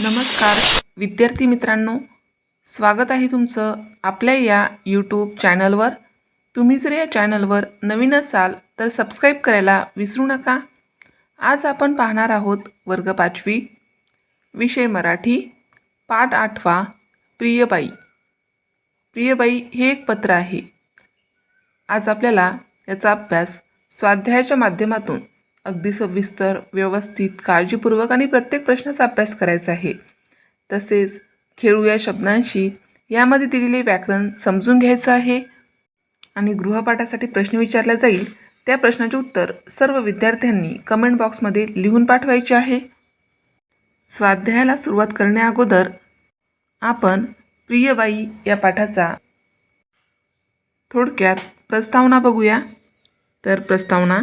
नमस्कार. विद्यार्थी मित्रांनो स्वागत आहे तुमचं आपल्या या यूट्यूब चॅनलवर तुम्ही जर या चॅनलवर नवीन असाल तर सबस्क्राईब करायला विसरू नका. आज आपण पाहणार आहोत वर्ग पाचवी विषय मराठी पाठ आठवा प्रियबाई. प्रियबाई हे एक पत्र आहे. आज आपल्याला याचा अभ्यास स्वाध्यायाच्या माध्यमातून अगदी सविस्तर व्यवस्थित काळजीपूर्वक आणि प्रत्येक प्रश्नाचा अभ्यास करायचा आहे. तसेच खेळू या शब्दांशी. यामध्ये दिलेले व्याकरण समजून घ्यायचं आहे आणि गृहपाठासाठी प्रश्न विचारला जाईल. त्या प्रश्नाचे उत्तर सर्व विद्यार्थ्यांनी कमेंट बॉक्समध्ये लिहून पाठवायचे आहे. स्वाध्यायाला सुरुवात करण्याअगोदर आपण प्रियबाई या पाठाचा थोडक्यात प्रस्तावना बघूया. तर प्रस्तावना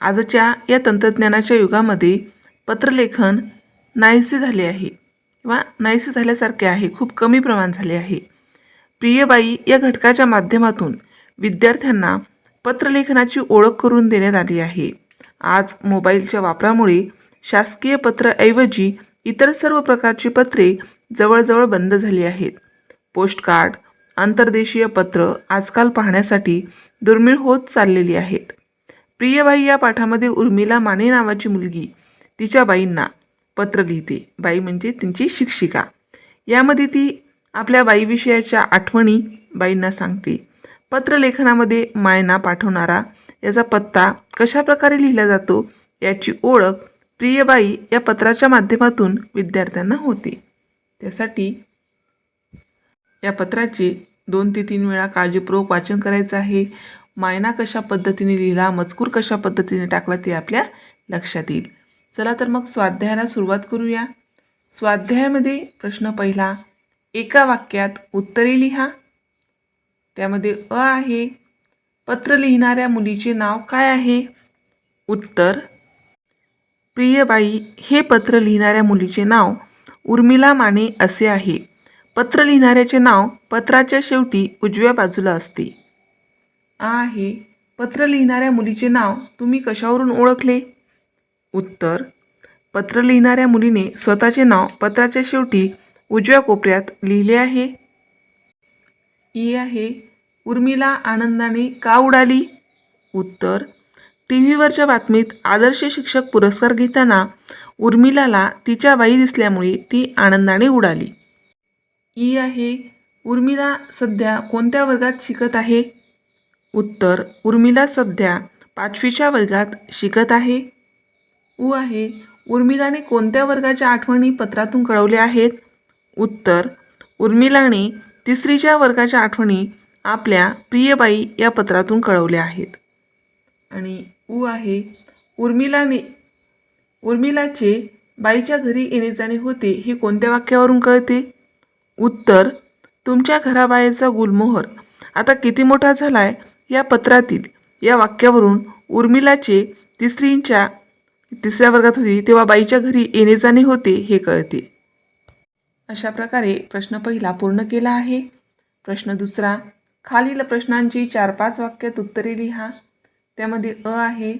आजच्या या तंत्रज्ञानाच्या युगामध्ये पत्रलेखन नाहीसे झाले आहे किंवा नाहीसे झाल्यासारखे आहे खूप कमी प्रमाण झाले आहे. प्रियबाई या घटकाच्या माध्यमातून विद्यार्थ्यांना पत्रलेखनाची ओळख करून देण्यात आली आहे. आज मोबाईलच्या वापरामुळे शासकीय पत्रऐवजी इतर सर्व प्रकारची पत्रे जवळजवळ बंद झाली आहेत. पोस्टकार्ड आंतरदेशीय पत्र आजकाल पाहण्यासाठी दुर्मिळ होत चाललेली आहेत. प्रियबाई या पाठामध्ये उर्मिला माने नावाची मुलगी तिच्या बाईंना पत्र लिहिते. बाई म्हणजे त्यांची शिक्षिका. यामध्ये ती आपल्या बाईविषयाच्या आठवणी बाईंना सांगते. पत्रलेखनामध्ये मायना पाठवणारा याचा पत्ता कशा प्रकारे लिहिला जातो याची ओळख प्रियबाई या पत्राच्या माध्यमातून विद्यार्थ्यांना होते. त्यासाठी या पत्राचे दोन ते तीन वेळा काळजीपूर्वक वाचन करायचं आहे. मायना कशा पद्धतीने लिहिला मजकूर कशा पद्धतीने टाकला ते आपल्या लक्षात येईल. चला तर मग स्वाध्यायाला सुरुवात करूया. स्वाध्यायामध्ये प्रश्न पहिला एका वाक्यात उत्तरे लिहा. त्यामध्ये अ आहे पत्र लिहिणाऱ्या मुलीचे नाव काय आहे? उत्तर प्रियबाई हे पत्र लिहिणाऱ्या मुलीचे नाव उर्मिला माने असे आहे. पत्र लिहिणाऱ्याचे नाव पत्राच्या शेवटी उजव्या बाजूला असते. आहे. पत्र लिहिणाऱ्या मुलीचे नाव तुम्ही कशावरून ओळखले? उत्तर पत्र लिहिणाऱ्या मुलीने स्वतःचे नाव पत्राच्या शेवटी उजव्या कोपऱ्यात लिहिले आहे. ई आहे उर्मिला आनंदाने का उडाली? उत्तर टी व्हीवरच्या बातमीत आदर्श शिक्षक पुरस्कार घेताना उर्मिलाला तिच्या बाई दिसल्यामुळे ती आनंदाने उडाली. ई आहे उर्मिला सध्या कोणत्या वर्गात शिकत आहे? उत्तर उर्मिला सध्या पाचवीच्या वर्गात शिकत आहे. उ आहे उर्मिलाने कोणत्या वर्गाच्या आठवणी पत्रातून कळवल्या आहेत? उत्तर उर्मिलाने तिसरीच्या वर्गाच्या आठवणी आपल्या प्रियबाई या पत्रातून कळवल्या आहेत. आणि उ आहे उर्मिलाने उर्मिलाचे बाईच्या घरी येणे जाणे होते हे कोणत्या वाक्यावरून कळते? उत्तर तुमच्या घराबाहेरचा गुलमोहर. आता किती मोठा झाला आहे या पत्रातील या वाक्यावरून उर्मिलाचे तिसरींच्या तिसऱ्या वर्गात होती तेव्हा बाईच्या घरी येणे जाणे होते हे कळते. अशा प्रकारे प्रश्न पहिला पूर्ण केला आहे. प्रश्न दुसरा खालील प्रश्नांची चार पाच वाक्यात उत्तरे लिहा. त्यामध्ये अ आहे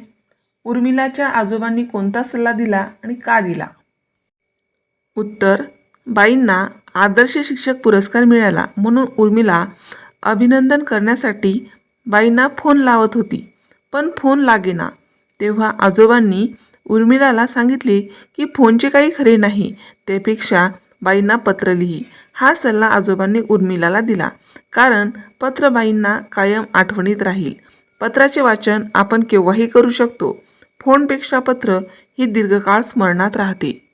उर्मिलाच्या आजोबांनी कोणता सल्ला दिला आणि का दिला? उत्तर बाईंना आदर्श शिक्षक पुरस्कार मिळाला म्हणून उर्मिला अभिनंदन करण्यासाठी बाईंना फोन लावत होती. पण फोन लागेना. तेव्हा आजोबांनी उर्मिलाला सांगितले की फोनचे काही खरे नाही. त्यापेक्षा बाईंना पत्र लिही. हा सल्ला आजोबांनी उर्मिलाला दिला. कारण पत्र बाईंना कायम आठवणीत राहील. पत्राचे वाचन आपण केव्हाही करू शकतो. फोनपेक्षा पत्र ही दीर्घकाळ स्मरणात राहते.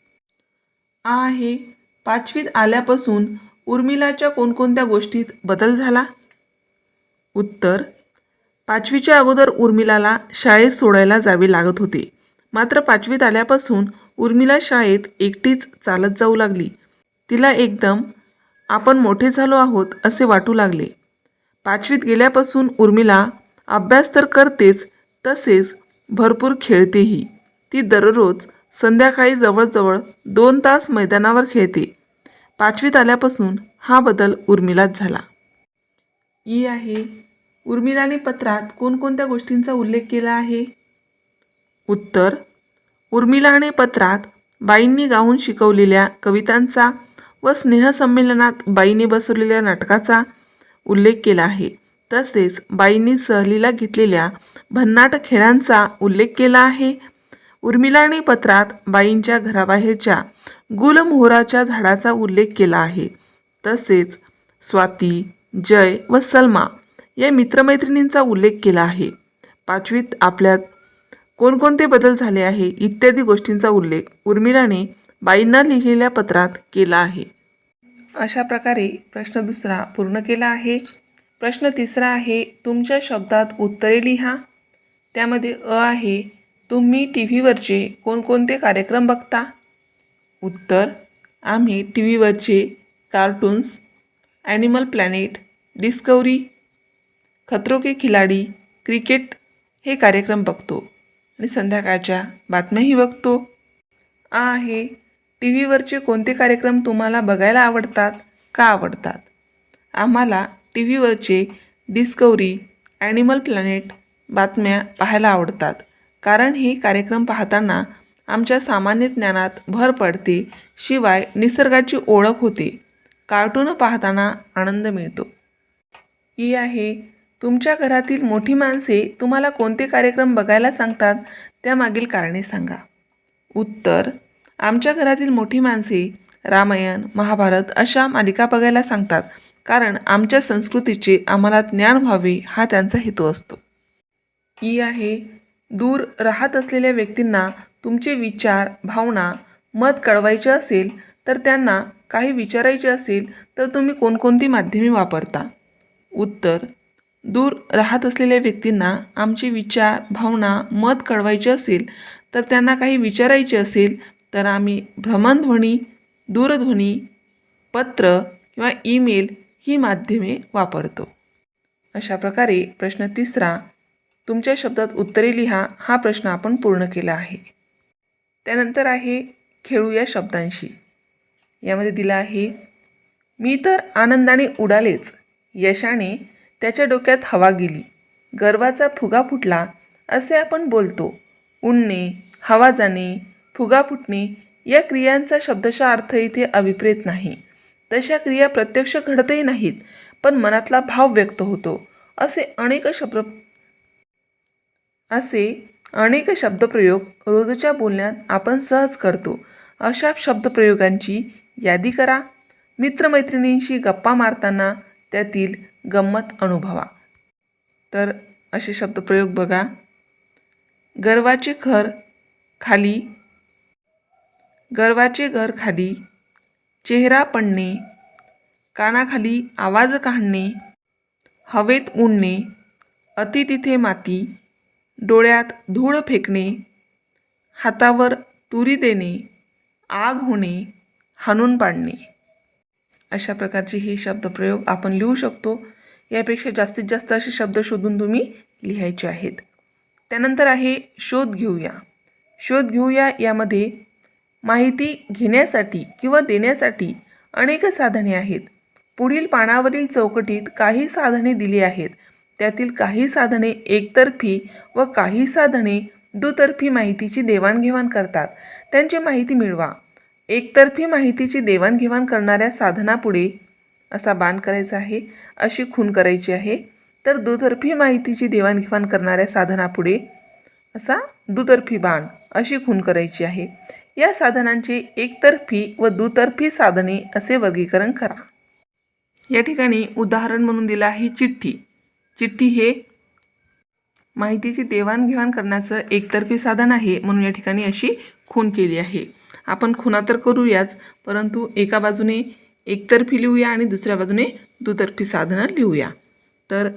आ आहे. पाचवीत आल्यापासून उर्मिलाच्या कोणकोणत्या गोष्टीत बदल झाला? उत्तर पाचवीच्या अगोदर उर्मिलाला शाळेत सोडायला जावे लागत होते. मात्र पाचवीत आल्यापासून उर्मिला शाळेत एकटीच चालत जाऊ लागली. तिला एकदम आपण मोठे झालो आहोत असे वाटू लागले. पाचवीत गेल्यापासून उर्मिला अभ्यास तर करतेच तसेच भरपूर खेळतेही. ती दररोज संध्याकाळी जवळजवळ दोन तास मैदानावर खेळते. पाचवीत आल्यापासून हा बदल उर्मिलात झाला. ई आहे उर्मिलाने पत्रात कोणकोणत्या गोष्टींचा उल्लेख केला आहे? उत्तर उर्मिलाने पत्रात बाईंनी गाऊन शिकवलेल्या कवितांचा व स्नेहसंमेलनात बाईंनी बसवलेल्या नाटकाचा उल्लेख केला आहे. तसेच बाईंनी सहलीला घेतलेल्या भन्नाट खेळांचा उल्लेख केला आहे. उर्मिलाने पत्रात बाईंच्या घराबाहेरच्या गुलमोहराच्या झाडाचा उल्लेख केला आहे. तसेच स्वाती जय व सलमा या मित्रमैत्रिणींचा उल्लेख केला आहे. पाचवीत आपल्यात कोणकोणते बदल झाले आहे? इत्यादी गोष्टींचा उल्लेख उर्मिलाने बाईंना लिहिलेल्या पत्रात केला आहे. अशा प्रकारे प्रश्न दुसरा पूर्ण केला आहे. प्रश्न तिसरा आहे तुमच्या शब्दात उत्तरे लिहा. त्यामध्ये अ आहे तुम्ही टी व्हीवरचे कोणकोणते कार्यक्रम बघता? उत्तर आम्ही T व्हीवरचे cartoons animal planet discovery Khatron Ke Khiladi cricket हे कार्यक्रम बघतो आणि संध्याकाळच्या बातम्याही बघतो. आहे टी व्हीवरचे कोणते कार्यक्रम तुम्हाला बघायला आवडतात का आवडतात? आम्हाला टी व्हीवरचे डिस्कवरी ॲनिमल प्लॅनेट बातम्या पाहायला आवडतात कारण हे कार्यक्रम पाहताना आमच्या सामान्य ज्ञानात भर पडते शिवाय निसर्गाची ओळख होते. कार्टून पाहताना आनंद मिळतो. ही आहे तुमच्या घरातील मोठी माणसे तुम्हाला कोणते कार्यक्रम बघायला सांगतात? त्यामागील कारणे सांगा. उत्तर आमच्या घरातील मोठी माणसे रामायण महाभारत अशा मालिका बघायला सांगतात कारण आमच्या संस्कृतीचे आम्हाला ज्ञान व्हावे हा त्यांचा हेतू असतो. ई आहे दूर राहत असलेल्या व्यक्तींना तुमचे विचार भावना मत कळवायचे असेल तर त्यांना काही विचारायचे असेल तर तुम्ही कोणकोणती माध्यमे वापरता? उत्तर दूर राहत असलेल्या व्यक्तींना आमचे विचार भावना मत कळवायचे असेल तर त्यांना काही विचारायचे असेल तर आम्ही भ्रमणध्वनी दूरध्वनी पत्र किंवा ईमेल ही माध्यमे वापरतो. अशा प्रकारे प्रश्न तिसरा तुमच्या शब्दात उत्तरे लिहा हा प्रश्न आपण पूर्ण केला आहे. त्यानंतर आहे खेळू या शब्दांशी. यामध्ये दिला आहे मी तर आनंदाने उडालेच यशाने त्याच्या डोक्यात हवा गेली. गर्वाचा फुगा फुटला असे आपण बोलतो. उडणे हवा जाणे फुगा फुटणे या क्रियांचा शब्दशः अर्थ इथे अभिप्रेत नाही. तशा क्रिया प्रत्यक्ष घडतही नाहीत पण मनातला भाव व्यक्त होतो. असे अनेक शब्द असे अनेक शब्दप्रयोग रोजच्या बोलण्यात आपण सहज करतो. अशा शब्दप्रयोगांची यादी करा. मित्रमैत्रिणींशी गप्पा मारताना त्यातील गंमत अनुभवा. तर असे शब्दप्रयोग बघा. गर्वाचे घर खाली. गर्वाचे घर खाली. चेहरा पडणे. कानाखाली आवाज काढणे. हवेत उडणे अति तिथे माती. डोळ्यात धूळ फेकणे. हातावर तुरी देणे. आग होणे. हाणून पाडणे. अशा प्रकारचे हे शब्दप्रयोग आपण लिहू शकतो. यापेक्षा जास्तीत जास्त असे शब्द शोधून तुम्ही लिहायचे आहेत. त्यानंतर आहे शोध घेऊया. शोध घेऊया यामध्ये माहिती घेण्यासाठी किंवा देण्यासाठी अनेक साधने आहेत. पुढील पानावरील चौकटीत काही साधने दिली आहेत. त्यातील काही साधने एकतर्फी व काही साधने दुतर्फी माहितीची देवाणघेवाण करतात. त्यांची माहिती मिळवा. एकतर्फी माहितीची देवाणघेवाण करणाऱ्या साधनापुढे असा बाण करायचा आहे अशी खून करायची आहे तर दुतर्फी माहितीची देवाणघेवाण करणाऱ्या साधनापुढे असा दुतर्फी बाण अशी खून करायची आहे. या साधनांचे एकतर्फी व दुतर्फी साधने असे वर्गीकरण करा. या ठिकाणी उदाहरण म्हणून दिलं आहे चिठ्ठी. चिठ्ठी हे माहितीची देवाणघेवाण करण्याचं एकतर्फी साधन आहे म्हणून या ठिकाणी अशी खून केली आहे. आपण खुणा तर करूयाच परंतु एका बाजूने एकतर्फी लिहूया आणि दुसऱ्या बाजूने दुतर्फी साधनं लिहूया. तर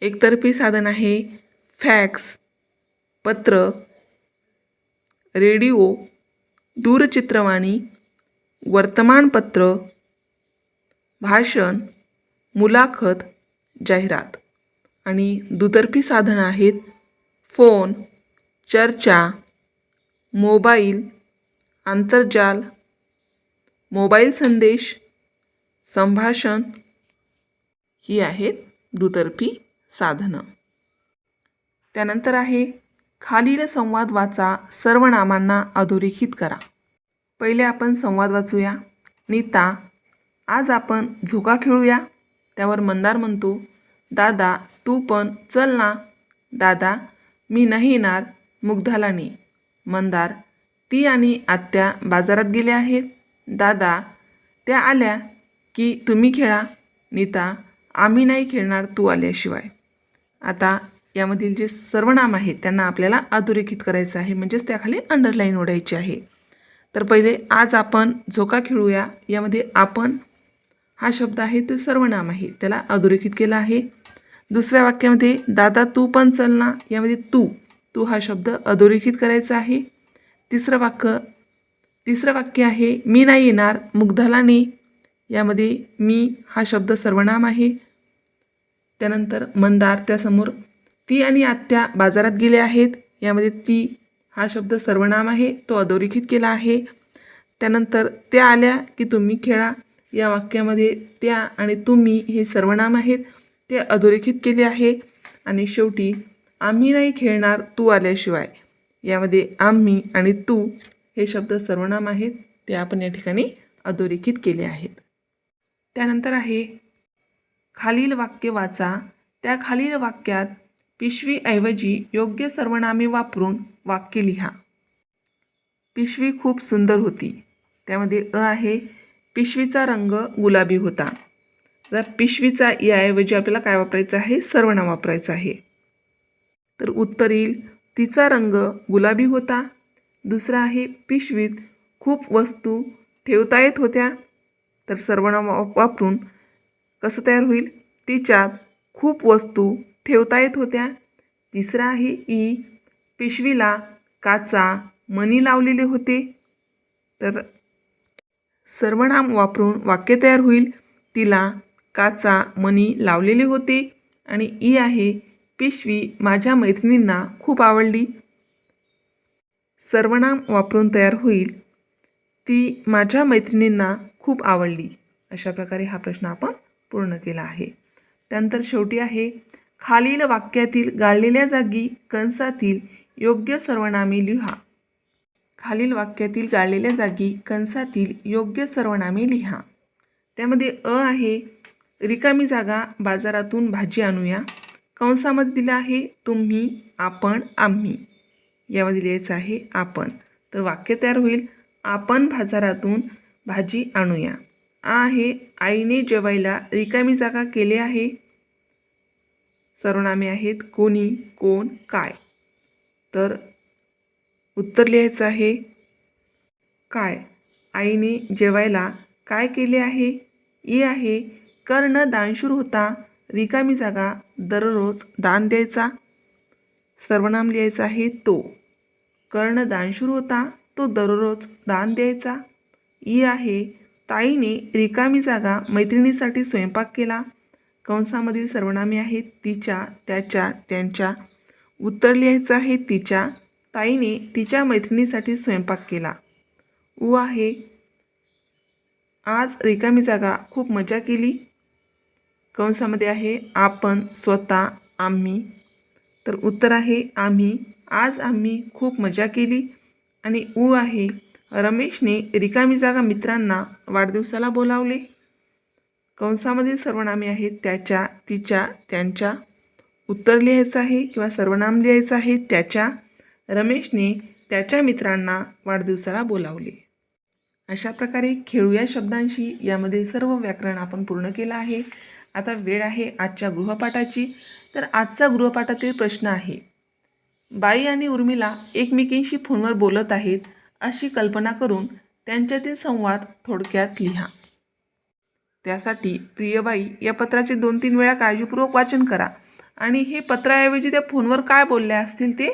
एकतर्फी साधन आहे फॅक्स पत्र रेडिओ दूरचित्रवाणी वर्तमानपत्र भाषण मुलाखत जाहिरात. आणि दुतर्फी साधनं आहेत फोन चर्चा मोबाईल आंतरजाल मोबाईल संदेश संभाषण ही आहेत दुतर्फी साधनं. त्यानंतर आहे खालील संवाद वाचा सर्व नामांना अधोरेखित करा. पहिले आपण संवाद वाचूया. नीता आज आपण झोका खेळूया. त्यावर मंदार म्हणतो दादा तू पण चल ना. दादा मी नाही येणार. मुग्धाला नी. मंदार ती आणि आत्या बाजारात गेल्या आहेत. दादा त्या आल्या की तुम्ही खेळा. नीता आम्ही नाही खेळणार तू आल्याशिवाय. आता यामधील जे सर्वनाम आहेत त्यांना आपल्याला अधोरेखित करायचं आहे. म्हणजेच त्याखाली अंडरलाईन ओढायची आहे. तर पहिले आज आपण झोका खेळूया. यामध्ये आपण हा शब्द आहे तो सर्वनाम आहे. त्याला अधोरेखित केला आहे. दुसऱ्या वाक्यामध्ये दादा तू पण चल ना. यामध्ये तू तू हा शब्द अधोरेखित करायचा आहे. तिसरं वाक्य तिसरं वाक्य आहे मी नाही येणार मुग्धाला ने यामध्ये मी हा शब्द सर्वनाम आहे. त्यानंतर मंदार त्यासमोर ती आणि आत्या बाजारात गेले आहेत. यामध्ये ती हा शब्द सर्वनाम आहे तो अधोरेखित केला आहे. त्यानंतर त्या आल्या की तुम्ही खेळा. या वाक्यामध्ये त्या आणि तुम्ही हे सर्वनाम आहेत ते अधोरेखित केले आहे. आणि शेवटी आम्ही नाही खेळणार तू आल्याशिवाय. यामध्ये आम्ही आणि तू हे शब्द सर्वनाम आहेत ते आपण या ठिकाणी अधोरेखित केले आहेत. त्यानंतर आहे खालील वाक्य वाचा. त्या खालील वाक्यात पिशवीऐवजी योग्य सर्वनामे वापरून वाक्य लिहा. पिशवी खूप सुंदर होती. त्यामध्ये अ आहे पिशवीचा रंग गुलाबी होता. तर पिशवीचा याऐवजी आपल्याला काय वापरायचं आहे? सर्वनाम वापरायचं आहे. तर उत्तर येईल तिचा रंग गुलाबी होता. दुसरा आहे पिशवीत खूप वस्तू ठेवता येत होत्या. तर सर्वनाम वाप- वापरून कसं तयार होईल? तिच्यात खूप वस्तू ठेवता येत होत्या. तिसरा आहे ई. पिशवीला काचा मणी लावलेले होते. तर सर्वनाम वापरून वाक्य तयार होईल. तिला काचा मणी लावलेले होते. आणि ई आहे पिशवी माझ्या मैत्रिणींना खूप आवडली. सर्वनाम वापरून तयार होईल. ती माझ्या मैत्रिणींना खूप आवडली. अशा प्रकारे हा प्रश्न आपण पूर्ण केला आहे. त्यानंतर शेवटी आहे खालील वाक्यातील गाळलेल्या जागी कंसातील योग्य सर्वनामे लिहा. खालील वाक्यातील गाळलेल्या जागी कंसातील योग्य सर्वनामे लिहा. त्यामध्ये अ आहे रिकामी जागा बाजारातून भाजी आणूया. कंसामध्ये दिलं आहे तुम्ही आपण आम्ही. यामध्ये लिहायचं आहे आपण. तर वाक्य तयार होईल. आपण बाजारातून भाजी आणूया. आ आहे आईने जेवायला रिकामी जागा केले आहे. सर्वनामे आहेत कोणी कोण काय. तर उत्तर लिहायचं आहे काय. आईने जेवायला काय केले आहे? ई आहे कर्ण दानशूर होता. रिकामी जागा दररोज दान द्यायचा सर्वनाम लिहायचा आहे तो. कर्ण दानशूर होता तो दररोज दान द्यायचा. ई आहे ताईने रिकामी जागा मैत्रिणीसाठी स्वयंपाक केला. कंसामधील सर्वनामे आहेत तिच्या त्याच्या त्यांच्या. उत्तर लिहायचं आहे तिच्या. ताईने तिच्या मैत्रिणीसाठी स्वयंपाक केला. उ आहे आज रिकामी जागा खूप मजा केली. कंसामध्ये आहे आपण स्वतः आम्ही. तर उत्तर आहे आम्ही. आज आम्ही खूप मजा केली आणि उ आहे. रमेशने रिकामी जागा मित्रांना वाढदिवसाला बोलावले. कंसामधील सर्वनामे आहेत त्याच्या तिच्या त्यांच्या. उत्तर लिहायचं आहे किंवा सर्वनाम लिहायचं आहे त्याच्या. रमेशने त्याच्या मित्रांना वाढदिवसाला बोलावले. अशा प्रकारे खेळूया शब्दांशी यामधील सर्व व्याकरण आपण पूर्ण केलं आहे. आता वेळ आहे आजच्या गृहपाठाची. तर आजचा गृहपाठातील प्रश्न आहे बाई आणि उर्मिला एकमेकींशी फोनवर बोलत आहेत अशी कल्पना करून त्यांच्यातील संवाद थोडक्यात लिहा. त्यासाठी प्रियबाई या पत्राचे दोन तीन वेळा काळजीपूर्वक वाचन करा आणि हे पत्राऐवजी त्या फोनवर काय बोलल्या असतील ते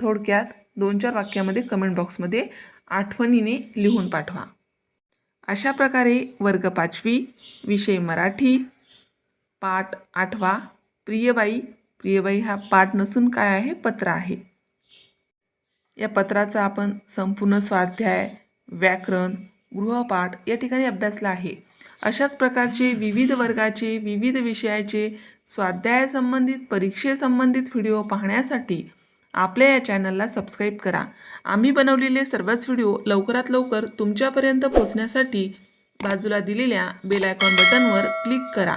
थोडक्यात दोन चार वाक्यामध्ये कमेंट बॉक्समध्ये आठवणीने लिहून पाठवा. अशा प्रकारे वर्ग पाचवी विषय मराठी पाठ आठवा. प्रियबाई प्रियबाई हा पाठ नसून काय आहे? पत्र आहे. या पत्राचा आपण संपूर्ण स्वाध्याय व्याकरण गृहपाठ या ठिकाणी अभ्यासला आहे. अशाच प्रकारचे विविध वर्गाचे विविध विषयाचे स्वाध्यायासंबंधित परीक्षेसंबंधित व्हिडिओ पाहण्यासाठी आपल्या या चॅनलला सबस्क्राईब करा. आम्ही बनवलेले सर्वच व्हिडिओ लवकरात लवकर तुमच्यापर्यंत पोहोचण्यासाठी बाजूला दिलेल्या बेल आयकॉन बटनवर क्लिक करा.